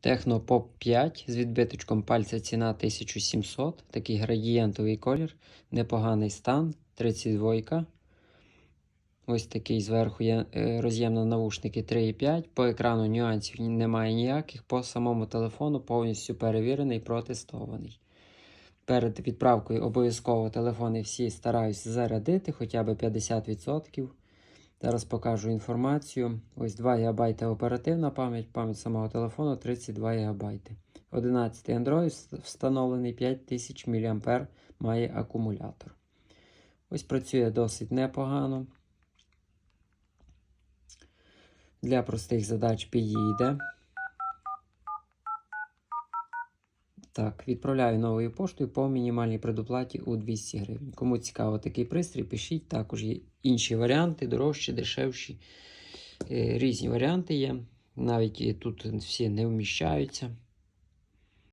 Технопоп 5 з відбиточком пальця ціна 1700. Такий градієнтовий колір, непоганий стан, 32. Ось такий зверху є е, роз'єм на навушники 3,5. По екрану нюансів немає ніяких. По самому телефону повністю перевірений, протестований. Перед відправкою обов'язково телефони всі стараюсь зарядити хоча б 50%. Зараз покажу інформацію. Ось 2 ГБ оперативна пам'ять, пам'ять самого телефону 32 ГБ. 11 Android встановлений 5000 мА має акумулятор. Ось працює досить непогано. Для простих задач підійде. Так, відправляю новою поштою по мінімальній предоплаті у 200 гривень. Кому цікаво такий пристрій, пишіть. Також є інші варіанти, дорожчі, дешевші. Е, Різні варіанти є. Навіть тут всі не вміщаються.